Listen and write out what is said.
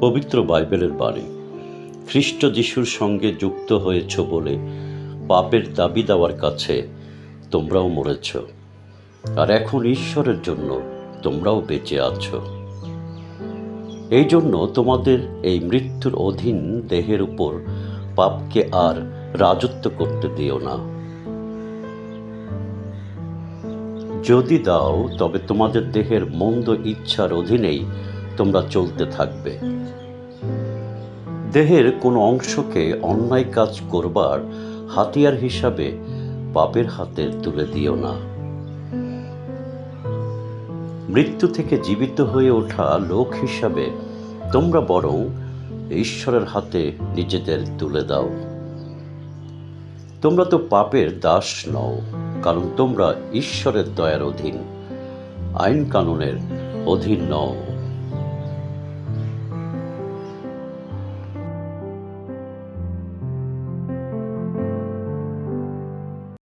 পবিত্র বাইবেলের বাণী, খ্রিস্ট যিশুর সঙ্গে যুক্ত হয়েছ বলে পাপের দাবি দেওয়ার কাছে তোমরাও মরেছ। আর এখন ঈশ্বরের জন্য তোমরাও বেঁচে আছো। এই জন্য তোমাদের এই মৃত্যুর অধীন দেহের উপর পাপকে আর রাজত্ব করতে দিও না। যদি দাও, তবে তোমাদের দেহের মন্দ ইচ্ছার অধীনেই তোমরা চলতে থাকবে। দেহের কোনো অংশকে অন্যায় কাজ করবার হাতিয়ার হিসাবে পাপের হাতে তুলে দিও না। মৃত্যু থেকে জীবিত হয়ে ওঠা লোক হিসাবে তোমরা বরং ঈশ্বরের হাতে নিজেদের তুলে দাও। তোমরা তো পাপের দাস নও, কারণ তোমরা ঈশ্বরের দয়ার অধীন আইন কানুনের অধীন নও।